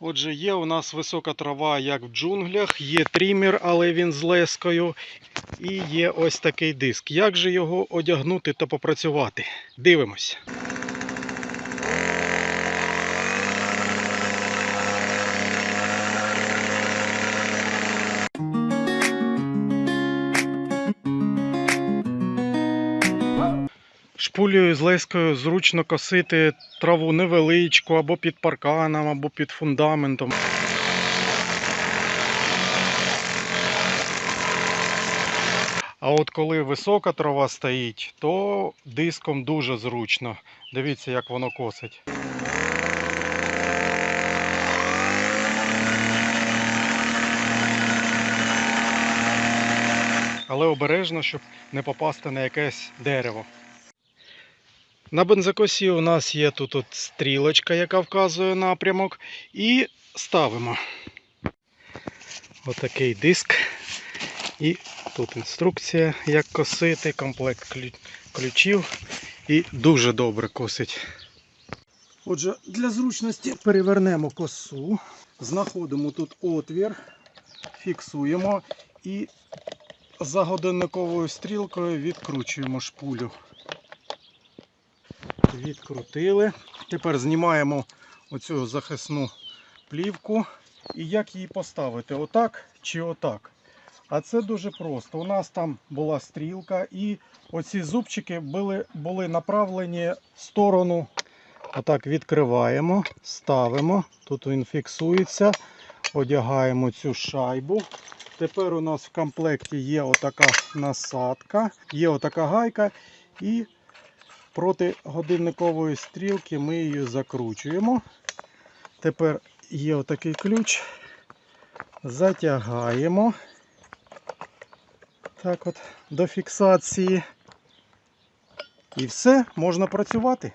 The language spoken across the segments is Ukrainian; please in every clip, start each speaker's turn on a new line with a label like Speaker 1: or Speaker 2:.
Speaker 1: Отже, є у нас висока трава, як в джунглях, є трімер, але він з лескою. І є ось такий диск. Як же його одягнути та попрацювати? Дивимось. Шпулею з лескою зручно косити траву невеличку або під парканом, або під фундаментом. А от коли висока трава стоїть, то диском дуже зручно. Дивіться, як воно косить. Але обережно, щоб не попасти на якесь дерево. На бензокосі у нас є тут от стрілочка, яка вказує напрямок, і ставимо отакий диск. І тут інструкція, як косити, комплект ключів і дуже добре косить. Отже, для зручності перевернемо косу, знаходимо тут отвір, фіксуємо і за годинниковою стрілкою відкручуємо шпулю. Відкрутили. Тепер знімаємо оцю захисну плівку. І як її поставити? Отак чи отак? А це дуже просто. У нас там була стрілка, і оці зубчики були, були направлені в сторону. Отак відкриваємо, ставимо. Тут він фіксується. Одягаємо цю шайбу. Тепер у нас в комплекті є отака насадка, є отака гайка. І проти годинникової стрілки ми її закручуємо. Тепер є отакий ключ. Затягаємо. Так от, до фіксації. І все, можна працювати.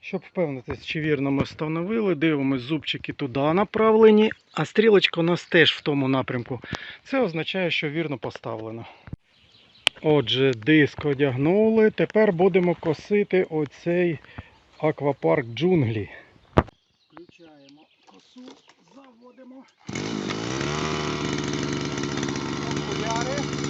Speaker 1: Щоб впевнитись, чи вірно ми встановили, дивимось, зубчики туди направлені, а стрілочка у нас теж в тому напрямку. Це означає, що вірно поставлено. Отже, диск одягнули. Тепер будемо косити оцей аквапарк джунглі. Включаємо косу, заводимо. Окуляри.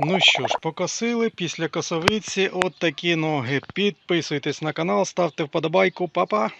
Speaker 1: Ну що ж, покосили після косовиці от такі ноги. Підписуйтесь на канал, ставте вподобайку, Па-па!